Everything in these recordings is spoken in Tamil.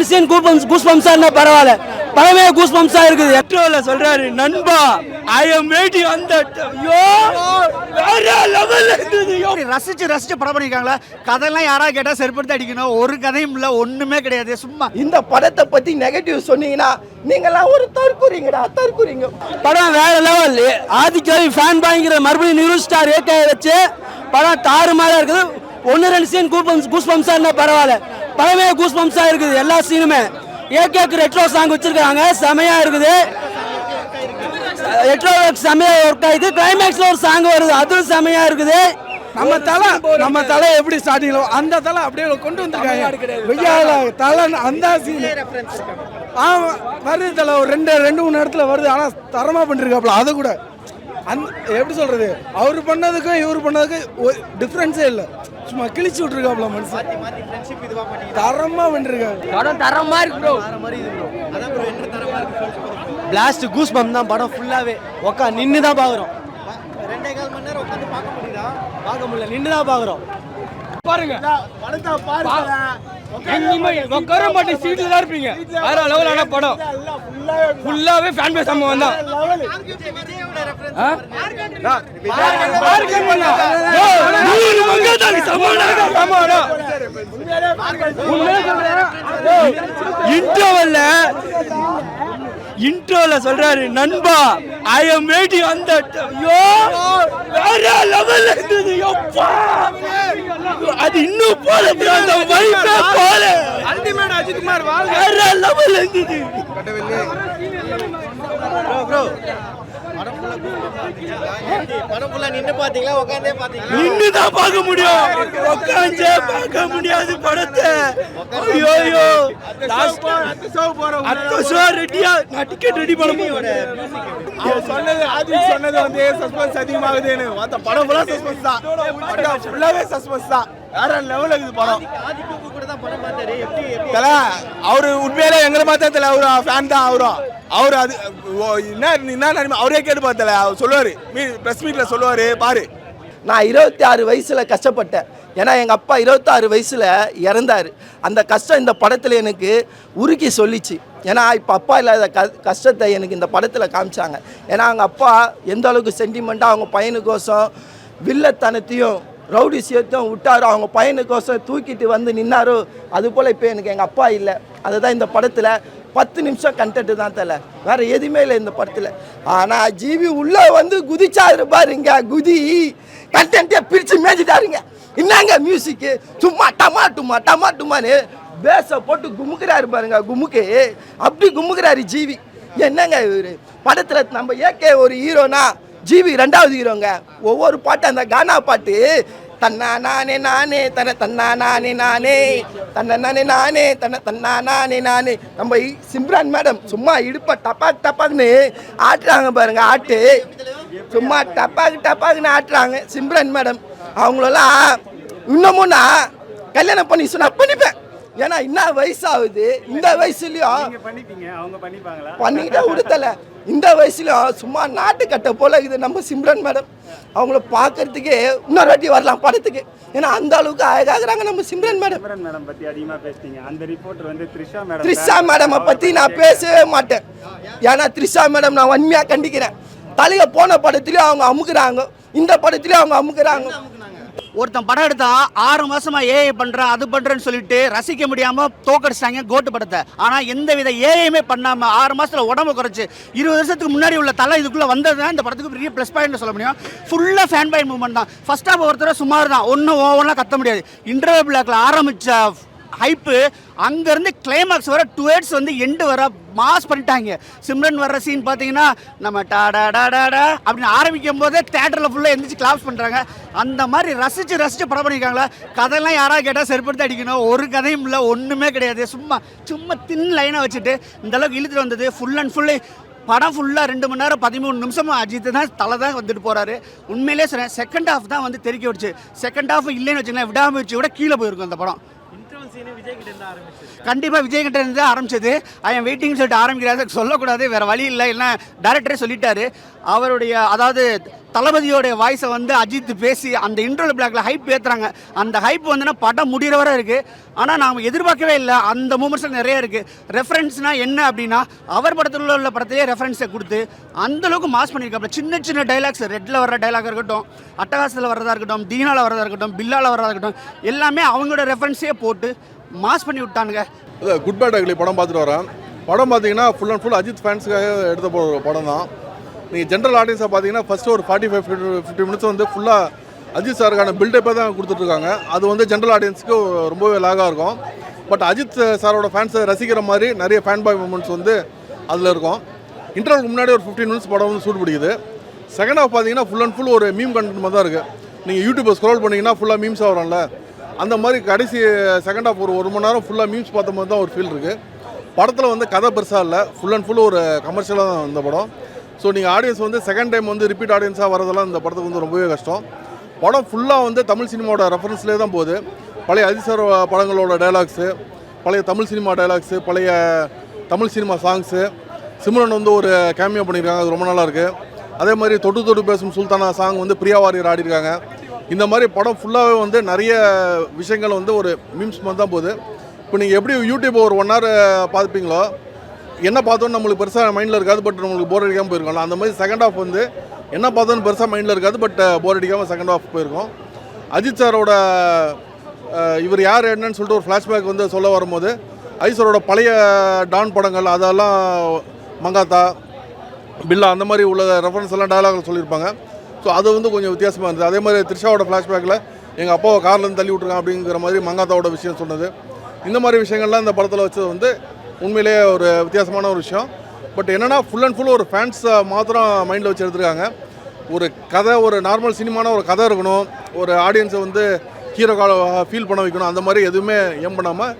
ரெண்டு சீன் கூப்பம்ஸ் கூஸ் பம்ஸா இருந்தா பரவாயில்ல. படமே கூஸ் பம்ஸா இருக்குது. எட்ரோல சொல்றாரு நண்பா ஐ எம் வெயிட்டிங் அந்த ஐயோ வேற லெவல்ல இருந்தது. ஐயோ. ரசிச்சு ரசிச்சு படம் பண்ணிருக்காங்களா? கதையெல்லாம் யாராவது கேட்டா செருப்படுத்தி அடிக்கணும். ஒரு கதையும் இல்ல ஒண்ணுமே கிடையாது. சும்மா. இந்த படத்தை பத்தி நெகட்டிவ் சொன்னீங்கன்னா நீங்களாம் ஒரு தற்குறீங்கடா தற்குறீங்க. படம் வேற லெவல் ஆதிக்கவி ஃபேன் பாய்ங்கிற மறுபடியும் நியூ ஸ்டார் ஏக்க வச்சு படம் தாறுமாறா இருக்குது. ஒன்று ரெண்டு சீன் கூப்பம்ஸ் கூஸ் பம்ஸா இருந்தா பரவாயில்ல. படமே கூஸ் பம்ஸா இருக்குது எல்லா சீனுமே ஏகேக்கு ரெட்ரோ சாங் வச்சிருக்காங்க செமையா இருக்குது. ரெட்ரோ செமையா ஒர்க் ஆயிடுது கிளைமேக்ஸ்ல ஒரு சாங் வருது அதுவும் செமையா இருக்குது. நம்ம தலை நம்ம தலை எப்படி ஸ்டார்டிங்ல அந்த தலை அப்படியே கொண்டு வந்திருக்காங்க. வெய்யால தலை அந்த சீன் ஆமா வருது தலை ஒரு ரெண்டு ரெண்டு மூணு இடத்துல வருது. ஆனா தரமா பண்ணிருக்காப்ல அதை கூட. அந்த எப்படி சொல்றது? அவர் பண்ணதுக்கும் இவர் பண்ணதுக்கும் டிஃப்ரென்ஸே இல்லை. சும்மா கிழிச்சு விட்டுருக்காப்ல மனுஷன். தரமா பண்ணிருக்காங்க படம் தரமா இருக்கு ப்ரோ பிளாஸ்ட் கூஸ் பம் தான் படம் ஃபுல்லாவே உக்கா நின்று தான் பாக்குறோம். பார்க்க முடியல நின்று தான் பாக்குறோம் பாருங்க உட்கார மாட்டேன் சீட்ல தான் இருப்பீங்க. வேற லெவலான படம். ஃபுல்லாவே ஃபேன் பேஸ் சம்பவம் தான். இன்ட்ரோல சொல்றாரு நண்பா ஐ எம் வெயிட்டிங் அந்த ஐயோ வேற லெவல்ல இருந்தது யப்பா அது இன்னும் போல அந்த வைப்பே போல. அல்டிமேட் அஜித்குமார் வேற லெவல்ல இருந்தது. படம் ஃபுல்லா நின்னு பாத்தீங்களா உட்காந்தே பாத்தீங்களா நின்னு தான் பார்க்க முடியும். உட்காந்தே பார்க்க முடியாது படத்தை. ஐயோ ஐயோ அடுத்த ஷோ ரெடியா நான் டிக்கெட் ரெடி பண்ண சொன்னது ஆதி சொன்னது வந்து சஸ்பென்ஸ் அதிகமாகுதுன்னு. மத்த படம் ஃபுல்லா சஸ்பென்ஸ் தான் படம் ஃபுல்லாவே சஸ்பென்ஸ் தான். வேற லெவல் இருக்குது படம். கூட தான் படம் பார்த்தாரு எப்படி எப்படி? தல அவரு உண்மையிலே எங்களை பார்த்தா தல அவரு ஃபேன் தான் அவரும் அவரு அது ஓ, என்ன என்ன நினைமை அவரே கேட்டு பார்த்தல அவர் சொல்லுவாரு. மீ ப்ரெஸ் மீட்ல சொல்லுவாரு பாரு. நான் இருபத்தி ஆறு வயசுல கஷ்டப்பட்டேன். ஏன்னா எங்க அப்பா இருபத்தாறு வயசுல இறந்தாரு. அந்த கஷ்டம் இந்த படத்துல எனக்கு உருக்கி சொல்லிச்சு. ஏன்னா இப்போ அப்பா இல்லாத க கஷ்டத்தை எனக்கு இந்த படத்தில் காமிச்சாங்க. ஏன்னா அவங்க அப்பா எந்த அளவுக்கு சென்டிமெண்ட்டாக அவங்க பையனுக்கோசம் வில்லத்தனத்தையும் ரவுடிசியத்தையும் விட்டாரோ அவங்க பையனுக்கோசம் தூக்கிட்டு வந்து நின்னாரோ அது போல் இப்போ எனக்கு எங்கள் அப்பா இல்லை. அதுதான் இந்த படத்தில் பத்து நிமிஷம் கண்டென்ட் தான் தெரியல வேற எதுவுமே இல்லை இந்த படத்தில். ஆனால் ஜிவி உள்ளே வந்து குதிச்சாரு பாருங்க குதி. கண்டென்ட்டே பிரித்து மேய்ச்சிட்டாருங்க. என்னங்க மியூசிக்கு சும்மா டமா டுமா டமா டுமான்னு பேஸை போட்டு குமுக்குறாரு பாருங்க குமுக்கு. அப்படி குமுக்குறாரு ஜீவி. என்னங்க இவரு? படத்தில் நம்ம ஏகே ஒரு ஹீரோனா ஜிவி ரெண்டாவது ஹீரோங்க. ஒவ்வொரு பாட்டு அந்த கானா பாட்டு தன்னா நானே நானே தன தன்னா நானே நானே தன்ன நானே நானே தன்ன தன்னா நானே நானே. நம்ம சிம்ரான் மேடம் சும்மா இடுப்ப டப்பாக் டப்பாக்னு ஆட்டுறாங்க பாருங்க ஆட்டு. சும்மா டப்பாக்கு டப்பாக்குன்னு ஆட்டுறாங்க சிம்ரான் மேடம். அவங்களெல்லாம் இன்னமும் நான் கல்யாணம் பண்ணி சொன்னா பண்ணிப்பேன். ஏன்னா என்ன வயசாகுது. இந்த வயசுலயும் பண்ணிக்கிட்டே விடுத்தல இந்த வயசுலயும் சும்மா நாட்டுக்கட்ட போல இருக்குது நம்ம சிம்ரன் மேடம். அவங்கள பார்க்கறதுக்கே இன்னொரு வாட்டி வரலாம் படத்துக்கு. ஏன்னா அந்த அளவுக்கு அழகாகிறாங்க நம்ம சிம்ரன் மேடம். மேடம் பத்தி அதிகமா பேசுனீங்க. அந்த ரிப்போர்ட்டர் வந்து த்ரிஷா மேடம் த்ரிஷா மேடமை பற்றி நான் பேசவே மாட்டேன். ஏன்னா த்ரிஷா மேடம் நான் வன்மையாக கண்டிக்கிறேன். தலையை போன படத்துலேயும் அவங்க அமுக்குறாங்க. இந்த படத்துலேயும் அவங்க அமுக்குறாங்க. ஒருத்தன் படம் எடுத்தா ஆறு மாசமா ஏஐ பண்றேன் அது பண்றேன்னு சொல்லிட்டு ரசிக்க முடியாம தோக்கடிச்சிட்டாங்க கோட்டு படத்தை. ஆனா எந்த வித ஏஐயுமே பண்ணாம ஆறு மாசத்துல உடம்பு குறைச்சு இருபது வருஷத்துக்கு முன்னாடி உள்ள தலை இதுக்குள்ள வந்தது தான் இந்த படத்துக்கு பெரிய ப்ளஸ் பாயிண்ட் சொல்ல முடியும். ஃபுல்லா ஃபேன் பாயிண்ட் மூவ்மெண்ட் தான். ஃபர்ஸ்ட் ஹாஃப் ஒருத்தர சுமார் தான் ஒன்றும் ஓவன்லாம் கத்த முடியாது. இன்டர்வியூ பிளாக்ல ஆரம்பிச்ச ஹைப்பு அங்கேருந்து கிளைமேக்ஸ் வர டுவேர்ட்ஸ் வந்து எண்டு வர மாஸ் பண்ணிட்டாங்க. சிம்ரன் வர்ற சீன் பார்த்தீங்கன்னா நம்ம டாடா டாடா அப்படின்னு ஆரம்பிக்கும் போதே தேட்டரில் ஃபுல்லாக எந்திரிச்சு கிளாப்ஸ் பண்ணுறாங்க அந்த மாதிரி ரசித்து ரசித்து படம் பண்ணியிருக்காங்களா? கதையெல்லாம் யாராவது கேட்டால் செருப்படுத்தி அடிக்கணும். ஒரு கதையும் இல்லை ஒன்றுமே கிடையாது. சும்மா சும்மா தின் லைனாக வச்சுட்டு இந்த அளவுக்கு இழுத்துட்டு வந்தது. ஃபுல் அண்ட் ஃபுல்லு படம் ஃபுல்லாக ரெண்டு மணி நேரம் பதிமூணு நிமிஷம் அஜித் தான் தலை தான் வந்துட்டு போகிறாரு உண்மையிலே சொல்கிறேன் செகண்ட் ஹாஃப் தான் வந்து தெறிக்க விடுச்சு செகண்ட் ஹாஃப் இல்லைன்னு வச்சுங்களேன் விடாமுயற்சி விட கீழே போயிருக்கும் அந்த படம். கண்டிப்பாக விஜய் கிட்ட இருந்து ஆரம்பிச்சது. ஐ எம் வெயிட்டிங் சொல்லிட்டு ஆரம்பிக்கிறாரு. சொல்லக்கூடாது வேற வழி இல்லை இல்லை டேரக்டரே சொல்லிட்டாரு. அவருடைய அதாவது தளபதியோடைய வாய்ஸை வந்து அஜித் பேசி அந்த இன்டர்வல் பிளாக்ல ஹைப் ஏற்றுறாங்க அந்த ஹைப் வந்துன்னா படம் முடிகிற வரை இருக்கு. ஆனால் நாம் எதிர்பார்க்கவே இல்லை. அந்த மூமெண்ட்ஸ் நிறைய இருக்கு. ரெஃபரன்ஸ்னா என்ன அப்படின்னா அவர் படத்தில் உள்ள படத்தையே ரெஃபரன்ஸை கொடுத்து அந்தளவுக்கு மாஸ் பண்ணியிருக்காப்ல சின்ன சின்ன டைலாக்ஸ் ரெட்டில் வர டைலாக் இருக்கட்டும் அட்டகாசத்தில் வர்றதா இருக்கட்டும் தீனாவில் வர்றதா இருக்கட்டும் பில்லால வர்றதா இருக்கட்டும் எல்லாமே அவங்களோட ரெஃபரன்ஸே போட்டு மாஸ் பண்ணி விட்டானுங்க. குட் பேட் அக்லி படம் பார்த்துட்டு வரேன். படம் பார்த்தீங்கன்னா ஃபுல் அண்ட் ஃபுல் அஜித் ஃபேன்ஸுக்காக எடுத்த போ- படம் தான். நீங்கள் ஜென்ரல் ஆடியன்ஸாக பார்த்தீங்கன்னா ஃபஸ்ட்டு ஒரு ஃபார்ட்டி ஃபைவ் ஃபிஃப்டி மினிட்ஸ் வந்து ஃபுல்லாக அஜித் சாருக்கான பில்டப்பே தான் கொடுத்துட்ருக்காங்க. அது வந்து ஜென்ரல் ஆடியன்ஸுக்கு ரொம்பவே லாகாக இருக்கும். பட் அஜித் சாரோட ஃபேன்ஸை ரசிக்கிற மாதிரி நிறைய ஃபேன் பாய் மூமெண்ட்ஸ் வந்து அதில் இருக்கும். இன்டர்வலுக்கு முன்னாடி ஒரு ஃபிஃப்டீன் மினிட்ஸ் படம் வந்து சூட் பிடிக்குது. செகண்ட் ஹாஃப் பார்த்தீங்கன்னா ஃபுல் அண்ட் ஃபுல் ஒரு மீம் கண்டென்ட் மாதிரி தான் இருக்குது நீங்கள் யூடியூப்பை ஸ்க்ரோல் பண்ணிங்கன்னா ஃபுல்லாக மீம்ஸ் வரும்ல. அந்த மாதிரி கடைசி செகண்ட் ஹாஃப் ஒரு ஒரு மணி நேரம் ஃபுல்லாக மீம்ஸ் பார்த்த மாதிரி தான் ஒரு ஃபீல் இருக்குது படத்தில் வந்து கதை பெருசாக இல்லை. ஃபுல் அண்ட் ஃபுல் ஒரு கமர்ஷியலாக தான் இந்த படம். ஸோ நீங்கள் ஆடியன்ஸ் வந்து செகண்ட் டைம் வந்து ரிப்பீட் ஆடியன்ஸாக வரதெல்லாம் இந்த படத்துக்கு வந்து ரொம்பவே கஷ்டம். படம் ஃபுல்லாக வந்து தமிழ் சினிமாவோட ரெஃபரன்ஸ்லேயே தான் போகுது. பழைய அஜித் படங்களோட டைலாக்ஸு பழைய தமிழ் சினிமா டைலாக்ஸு பழைய தமிழ் சினிமா சாங்ஸு சிம்ரன் வந்து ஒரு கேமியோ பண்ணியிருக்காங்க. அது ரொம்ப நல்லா இருக்குது அதே மாதிரி தொட்டு தொட்டு பேசும் சுல்தானா சாங் வந்து பிரியா வாரியர் ஆடிருக்காங்க இந்த மாதிரி படம் ஃபுல்லாகவே வந்து நிறைய விஷயங்கள் வந்து ஒரு மீம்ஸ் மாதிரி தான் போகுது. இப்போ நீங்கள் எப்படி யூடியூப் ஒரு ஒன் ஹவர் பார்த்துப்பீங்களோ என்ன பார்த்தோன்னு நம்மளுக்கு பெருசாக மைண்டில் இருக்காது பட் நம்மளுக்கு போர் அடிக்காமல் போயிருக்கோம் அந்த மாதிரி செகண்ட் ஹாஃப் வந்து என்ன பார்த்தோன்னு பெருசாக மைண்டில் இருக்காது பட் போர் அடிக்காமல் செகண்ட் ஹாஃப் போயிருக்கோம். அஜித் சாரோட இவர் யார் என்னன்னு சொல்லிட்டு ஒரு ஃப்ளாஷ்பேக் வந்து சொல்ல வரும்போது அஜித் சாரோட பழைய டான் படங்கள் அதெல்லாம் மங்காத்தா பில்லா அந்த மாதிரி உள்ள ரெஃபரன்ஸ் எல்லாம் டயலாகில் சொல்லியிருப்பாங்க. ஸோ அது வந்து கொஞ்சம் வித்தியாசமாக இருந்தது. அதே மாதிரி த்ரிஷாவோட ஃப்ளாஷ்பேக்கில் எங்கள் அப்பாவை கார்லேருந்து தள்ளி விட்ருக்கான் அப்படிங்கிற மாதிரி மங்காத்தாவோட விஷயம் சொன்னது. இந்த மாதிரி விஷயங்கள்லாம் இந்த படத்தில் வச்சது வந்து உண்மையிலேயே ஒரு வித்தியாசமான ஒரு விஷயம். பட் என்னென்னா ஃபுல் அண்ட் ஃபுல் ஒரு ஃபேன்ஸை மாத்திரம் மைண்டில் வச்சு எடுத்துருக்காங்க. ஒரு கதை ஒரு நார்மல் சினிமான ஒரு கதை இருக்கணும். ஒரு ஆடியன்ஸை வந்து ஹீரோ ஃபீல் பண்ண வைக்கணும். அந்த மாதிரி எதுவுமே ஏம் பண்ணாமல்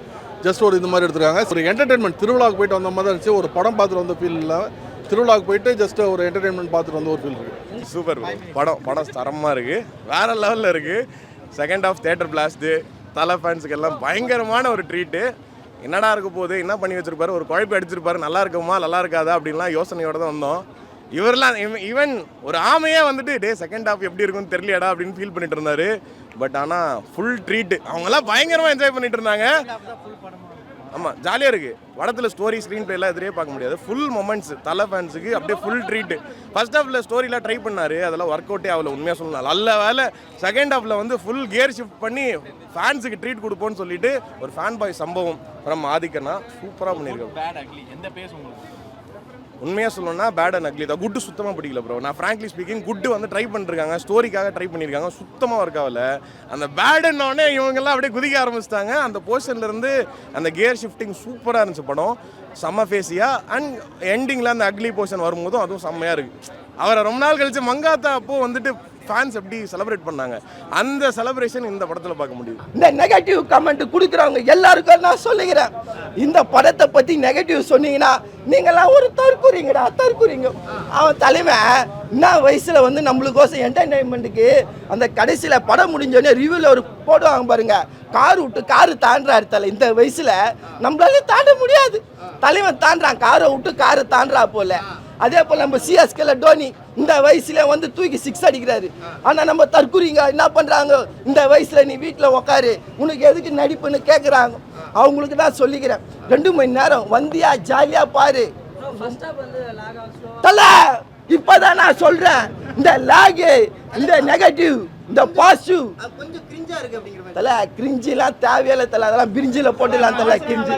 ஜஸ்ட் ஒரு இந்த மாதிரி எடுத்துருக்காங்க. ஒரு என்டர்டைன்மெண்ட் திருவிழாவுக்கு போயிட்டு வந்த மாதிரி இருந்துச்சு. ஒரு படம் பார்த்துட்டு வந்த ஃபீல் இல்லை திருவிழாவுக்கு போயிட்டு ஜஸ்ட் ஒரு என்டர்டைன்மெண்ட் பார்த்துட்டு வந்த ஒரு ஃபீல் இருக்குது சூப்பர் படம் படம் தரமாக இருக்குது வேறு லெவலில் இருக்குது செகண்ட் ஆஃப் தேட்டர் பிளாஸ்ட்டு தலை ஃபேன்ஸுக்கு எல்லாம் பயங்கரமான ஒரு ட்ரீட்டு என்னடா இருக்க போகுது? என்ன பண்ணி வச்சிருப்பாரு? ஒரு குழப்பி அடிச்சிருப்பாரு. நல்லா இருக்குமா? நல்லா இருக்காதா? அப்படின்லாம் யோசனையோட தான் வந்தோம். இவரெல்லாம் ஈவன் ஒரு ஆமையே வந்துட்டு டே செகண்ட் ஹாஃப் எப்படி இருக்கும்னு தெரியலடா அப்படின்னு ஃபீல் பண்ணிட்டு இருந்தாரு. பட் ஆனால் ஃபுல் ட்ரீட் அவங்கெல்லாம் பயங்கரமாக என்ஜாய் பண்ணிட்டு இருந்தாங்க. ஆமாம் ஜாலியாக இருக்குது படத்தில் ஸ்டோரி ஸ்க்ரீன் பிளேலாம் எதிரே பார்க்க முடியாது. ஃபுல் மொமெண்ட்ஸ் தலை ஃபேன்ஸுக்கு அப்படியே ஃபுல் ட்ரீட்டு ஃபர்ஸ்ட் ஹாஃபில் ஸ்டோரிலாம் ட்ரை பண்ணார். அதெல்லாம் ஒர்க் அவுட்டே ஆகல உண்மையாக சொல்லலாம் நல்ல வேலை செகண்ட் ஹாஃபில் வந்து ஃபுல் கியர் ஷிஃப்ட் பண்ணி ஃபேன்ஸுக்கு ட்ரீட் கொடுப்போம்னு சொல்லிட்டு ஒரு ஃபேன் பாய் சம்பவம் ஃப்ரம் ஆதிக்கனா சூப்பராக பண்ணியிருக்காரு. உண்மையாக சொல்லணும்னா பேட் அண்ட் அக்லி தான். குட்டு சுத்தமாக பிடிக்கல ப்ரோ நான் ஃப்ராங்க்லி ஸ்பீக்கிங் குட்டு வந்து ட்ரை பண்ணிருக்காங்க. ஸ்டோரிக்காக ட்ரை பண்ணியிருக்காங்க சுத்தமாக ஒர்க் அந்த பேடுன்னொடனே இவங்கெல்லாம் அப்படியே குதிக்க ஆரம்பிச்சிட்டாங்க. அந்த போர்ஷன்லேருந்து அந்த கியர் ஷிஃப்டிங் சூப்பராக இருந்துச்சு படம். செம்ம ஃபேஸியாக அண்ட் எண்டிங்கில் அந்த அக்லி போர்ஷன் வரும்போதும் அதுவும் செம்மையாக இருக்குது அவரை ரொம்ப நாள் கழிச்சு மங்காத்தா அப்போ வந்துட்டு ஃபேன்ஸ் எப்படி செலிப்ரேட் பண்ணாங்க? அந்த செலிப்ரேஷன் இந்த படத்தில் பார்க்க முடியும் இந்த நெகட்டிவ் கமெண்ட் கொடுக்குறவங்க எல்லாருக்கும் நான் சொல்லுகிறேன். இந்த படத்தை பற்றி நெகட்டிவ் சொன்னீங்கன்னா நீங்களாம் ஒரு தற்கூறிங்கடா தற்கூறிங்க அவன் தலைமை என்ன வயசில் வந்து நம்மளுக்கோசம் என்டர்டைன்மெண்ட்டுக்கு அந்த கடைசியில் படம் முடிஞ்சோடனே ரிவ்யூவில் ஒரு போடுவாங்க பாருங்க. கார் விட்டு காரு தாண்டுறாரு தலை. இந்த வயசில் நம்மளால தாண்ட முடியாது. தலைவன் தாண்டுறான் காரை விட்டு காரை தாண்டுறா போல. அதே போல் நம்ம சிஎஸ்கேல டோனி இந்த வயசுல வந்து தூக்கி சிக்ஸ் அடிக்கிறாரு. ஆனா நம்ம தற்குறிங்க என்ன பண்றாங்க? இந்த வயசுல நீ வீட்டில் உக்காரு. உனக்கு எதுக்கு நடிப்புன்னு கேட்குறாங்க அவங்களுக்கு தான் சொல்லிக்கிறேன். ரெண்டு மணி நேரம் வந்தியா ஜாலியா பாரு. தல! இப்பதான் நான் சொல்றேன். இந்த லாகு இந்த நெகட்டிவ் இந்த பாசிட்டிவ் கொஞ்சம் கிரிஞ்சா இருக்கு அப்படிங்கிற மாதிரி தல கிரிஞ்சிலாம் தேவையில்ல தலை. அதெல்லாம் பிரிஞ்சில போட்டுலாம் தல கிரிஞ்சி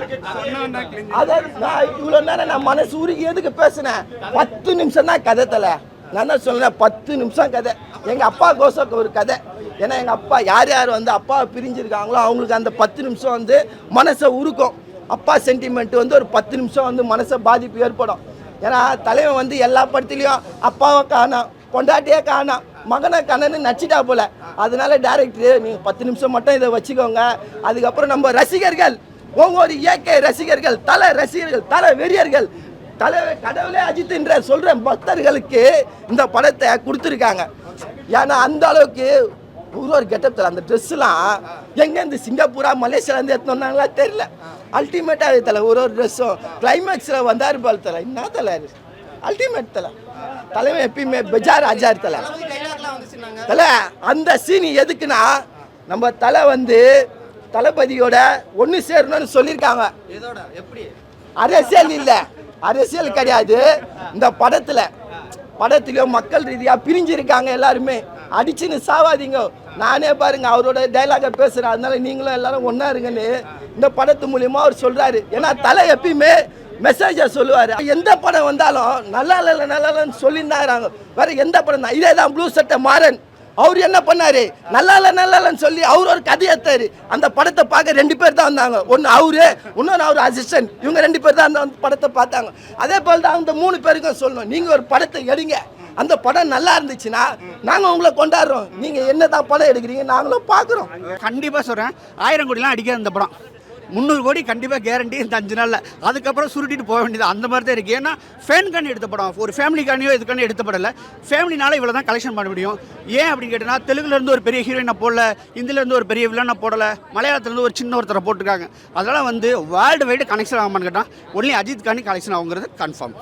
அதான் நான் இவ்வளோ நேரம் நான் மனசு உருகி எதுக்கு பேசினேன்? பத்து நிமிஷம் தான் கதை தல. நான் தான் சொன்னேன் பத்து நிமிஷம் கதை. எங்கள் அப்பா கோசக்கு ஒரு கதை. ஏன்னா எங்கள் அப்பா யார் யார் வந்து அப்பாவை பிரிஞ்சிருக்காங்களோ அவங்களுக்கு அந்த பத்து நிமிஷம் வந்து மனசை உருக்கும். அப்பா சென்டிமெண்ட் வந்து ஒரு பத்து நிமிஷம் வந்து மனசை பாதிப்பு ஏற்படும். ஏன்னா தலைவன் வந்து எல்லா படத்துலையும் அப்பாவை காணோம் பொண்டாட்டியே காணோம் மகனை கண்ணனு நச்சிட்டா போல. அதனால டேரக்டர் நீங்கள் பத்து நிமிஷம் மட்டும் இதை வச்சுக்கோங்க. அதுக்கப்புறம் நம்ம ரசிகர்கள் ஒவ்வொரு இயற்கை ரசிகர்கள் தலை ரசிகர்கள் தலை வெறியர்கள் தலை கடவுளே அஜித்ன்ற சொல்கிற பக்தர்களுக்கு இந்த படத்தை கொடுத்துருக்காங்க. ஏன்னா அந்த அளவுக்கு ஒரு ஒரு கெட்டப் அந்த ட்ரெஸ்லாம் எங்கேருந்து சிங்கப்பூரா மலேசியாலேருந்து எடுத்து வந்தாங்களா தெரியல. அல்டிமேட்டாக தலை. ஒரு ஒரு ட்ரெஸ்ஸும் கிளைமேக்ஸில் வந்தார் பால் தலை. என்ன தலை அல்டிமேட் தலை. தலைவன் எப்பயுமே பெஜார் அஜார் தலை. தல அந்த சீன் எதுக்குன்னா நம்ம தலை வந்து தளபதியோட ஒன்று சேரணும்னு சொல்லியிருக்காங்க. அரசியல் இல்லை. அரசியல் கிடையாது. இந்த படத்தில் படத்துலயும் மக்கள் ரீதியாக பிரிஞ்சிருக்காங்க எல்லாருமே. அடிச்சுன்னு சாவாதீங்க. நானே பாருங்க அவரோட டைலாக பேசுகிறேன் அதனால நீங்களும் எல்லாரும் ஒன்றா இருங்கன்னு இந்த படத்து மூலியமா அவர் சொல்றாரு. ஏன்னா தலை எப்பயுமே மெசேஜை சொல்லுவார். எந்த படம் வந்தாலும் நல்லா இல்லை நல்லா இல்லைன்னு சொல்லியிருந்தாங்க வேற எந்த படம் தான் இதே தான் ப்ளூ சட்டை மாறன். அவர் என்ன பண்ணார்? நல்லா இல்லை நல்லா இல்லைன்னு சொல்லி அவர் ஒரு கதை எடுத்தாரு. அந்த படத்தை பார்க்க ரெண்டு பேர் தான் வந்தாங்க. ஒன்று அவரு இன்னொன்று அவர் அசிஸ்டன்ட் இவங்க ரெண்டு பேர் தான் அந்த படத்தை பார்த்தாங்க. அதே போல் தான் அந்த மூணு பேருக்கும் சொல்லணும். நீங்கள் ஒரு படத்தை எடுங்க. அந்த படம் நல்லா இருந்துச்சுன்னா நாங்கள் உங்களை கொண்டாடுறோம். நீங்கள் என்ன தான் படம் எடுக்கிறீங்க நாங்களும் பார்க்குறோம். கண்டிப்பாக சொல்கிறேன் ஆயிரம் கோடிலாம் அடிக்காது இந்த படம். முந்நூறு கோடி கண்டிப்பாக கேரண்டி இந்த அஞ்சு நாளில். அதுக்கப்புறம் சுருட்டிட்டு போக வேண்டியது அந்த மாதிரி தான் இருக்குது ஏன்னா ஃபேனுக்காண்டி எடுத்த படம் ஒரு ஃபேமிலிக்காண்டியோ இதுக்காண்டி எடுத்த படம் இல்லை ஃபேமிலினால இவ்வளோ தான் கலெக்ஷன் பண்ண முடியும். ஏன் அப்படின்னு கேட்டோன்னா தெலுங்குலேருந்து ஒரு பெரிய ஹீரோயினை போடல இந்திலேருந்து ஒரு பெரிய வில்லனை போடலை மலையாளத்துலேருந்து ஒரு சின்ன ஒருத்தரை போட்டிருக்காங்க. அதனால் வந்து வேர்ல்டு வைடு கனெக்ஷன் ஆகாமான்னு கேட்டால் ஒன்லி அஜித் காண்டி கலெக்ஷன் ஆகுங்கிறது கன்ஃபார்ம்